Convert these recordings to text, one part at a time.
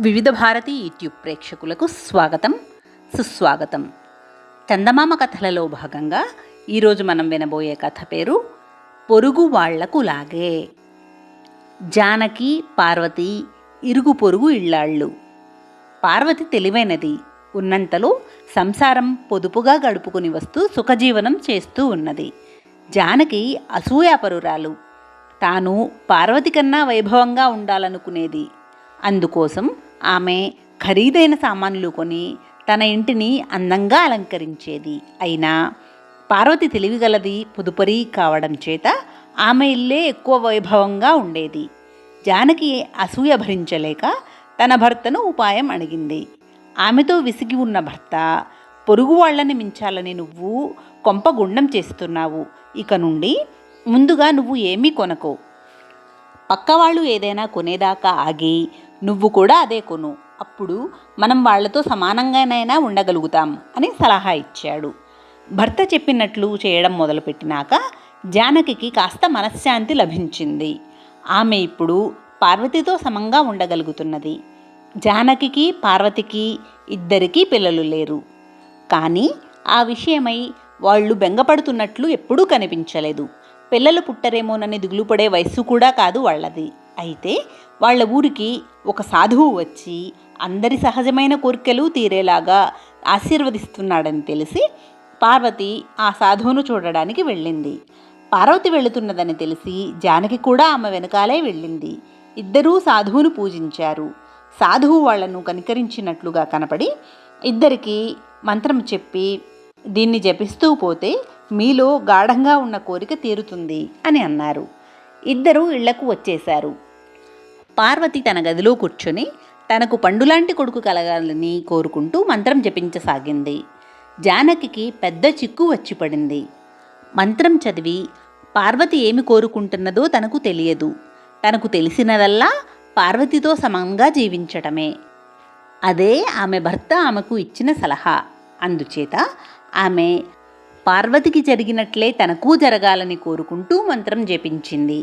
వివిధ భారతి యూట్యూబ్ ప్రేక్షకులకు స్వాగతం సుస్వాగతం. చందమామ కథలలో భాగంగా ఈరోజు మనం వినబోయే కథ పేరు పొరుగు వాళ్ళకు లాగే. జానకి పార్వతి ఇరుగు పొరుగు ఇళ్ళాళ్ళు. పార్వతి తెలివైనది. ఉన్నంతలో సంసారం పొదుపుగా గడుపుకుని వస్తూ సుఖజీవనం చేస్తూ ఉన్నది. జానకి అసూయాపరురాలు. తాను పార్వతి కన్నా వైభవంగా ఉండాలనుకునేది. అందుకోసం ఆమె ఖరీదైన సామాన్లు కొని తన ఇంటిని అందంగా అలంకరించేది. అయినా పార్వతి తెలివిగలది పొదుపరి కావడం చేత ఆమె ఇల్లే ఎక్కువ వైభవంగా ఉండేది. జానకి అసూయ భరించలేక తన భర్తను ఉపాయం అడిగింది. ఆమెతో విసిగి ఉన్న భర్త పొరుగు వాళ్ళని మించాలని నువ్వు కొంపగుండం చేస్తున్నావు. ఇక నుండి ముందుగా నువ్వు ఏమీ కొనకో. పక్కవాళ్ళు ఏదైనా కొనేదాకా ఆగి నువ్వు కూడా అదే కొను. అప్పుడు మనం వాళ్ళతో సమానంగానైనా ఉండగలుగుతాం అని సలహా ఇచ్చాడు. భర్త చెప్పినట్లు చేయడం మొదలుపెట్టినాక జానకికి కాస్త మనశ్శాంతి లభించింది. ఆమె ఇప్పుడు పార్వతితో సమంగా ఉండగలుగుతున్నది. జానకికి పార్వతికి ఇద్దరికీ పిల్లలు లేరు. కానీ ఆ విషయమై వాళ్ళు బెంగపడుతున్నట్లు ఎప్పుడూ కనిపించలేదు. పిల్లలు పుట్టరేమోనని దిగులుపడే వయస్సు కూడా కాదు వాళ్ళది. అయితే వాళ్ళ ఊరికి ఒక సాధువు వచ్చి అందరి సహజమైన కోరికలు తీరేలాగా ఆశీర్వదిస్తున్నాడని తెలిసి పార్వతి ఆ సాధువును చూడడానికి వెళ్ళింది. పార్వతి వెళుతున్నదని తెలిసి జానకి కూడా ఆమె వెనకాలే వెళ్ళింది. ఇద్దరూ సాధువును పూజించారు. సాధువు వాళ్ళను కనికరించినట్లుగా కనపడి ఇద్దరికి మంత్రం చెప్పి దీన్ని జపిస్తూ పోతే మీలో గాఢంగా ఉన్న కోరిక తీరుతుంది అని అన్నారు. ఇద్దరూ ఇళ్ళకు వచ్చేశారు. పార్వతి తన గదిలో కూర్చొని తనకు పండులాంటి కొడుకు కలగాలని కోరుకుంటూ మంత్రం జపించసాగింది. జానకికి పెద్ద చిక్కు వచ్చి పడింది. మంత్రం చదివి పార్వతి ఏమి కోరుకుంటున్నదో తనకు తెలియదు. తనకు తెలిసినదల్లా పార్వతితో సమంగా జీవించటమే. అదే ఆమె భర్త ఆమెకు ఇచ్చిన సలహా. అందుచేత ఆమె పార్వతికి జరిగినట్లే తనకు జరగాలని కోరుకుంటూ మంత్రం జపించింది.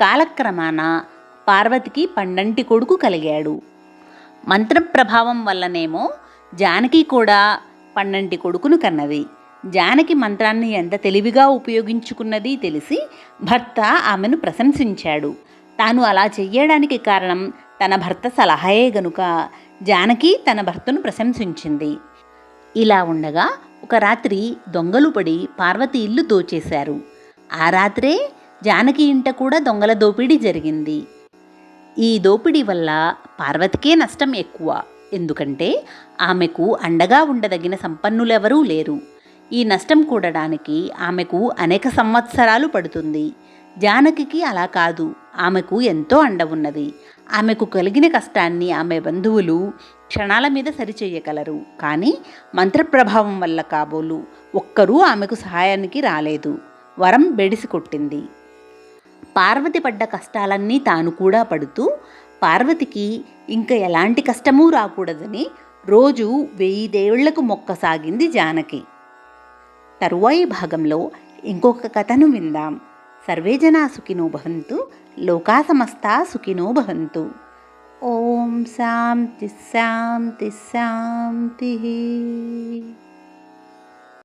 కాలక్రమాన పార్వతికి పండంటి కొడుకు కలిగాడు. మంత్రం ప్రభావం వల్లనేమో జానకి కూడా పన్నంటి కొడుకును కన్నది. జానకి మంత్రాన్ని ఎంత తెలివిగా ఉపయోగించుకున్నది తెలిసి భర్త ఆమెను ప్రశంసించాడు. తాను అలా చెయ్యడానికి కారణం తన భర్త సలహాయే గనుక జానకి తన భర్తను ప్రశంసించింది. ఇలా ఉండగా ఒక రాత్రి దొంగలు పడి పార్వతి ఇల్లు దోచేశారు. ఆ రాత్రే జానకి ఇంట కూడా దొంగల దోపిడీ జరిగింది. ఈ దోపిడీ వల్ల పార్వతికే నష్టం ఎక్కువ. ఎందుకంటే ఆమెకు అండగా ఉండదగిన సంపన్నులెవరూ లేరు. ఈ నష్టం కూడడానికి ఆమెకు అనేక సంవత్సరాలు పడుతుంది. జానకి అలా కాదు. ఆమెకు ఎంతో అండ ఉన్నది. ఆమెకు కలిగిన కష్టాన్ని ఆమె బంధువులు క్షణాల మీద సరిచేయగలరు. కానీ మంత్రప్రభావం వల్ల కాబోలు ఒక్కరూ ఆమెకు సహాయానికి రాలేదు. వరం బెడిసి కొట్టింది. పార్వతి పడ్డ కష్టాలన్నీ తాను కూడా పడుతూ పార్వతికి ఇంకా ఎలాంటి కష్టమూ రాకూడదని రోజు వెయ్యి దేవుళ్ళకు మొక్కసాగింది జానకి. తరువాయి భాగంలో ఇంకొక కథను విందాం. సర్వే జనా సుఖినో భవంతు లోకా సమస్తా సుఖినో భవంతు. ఓం శాంతి శాంతి శాంతి.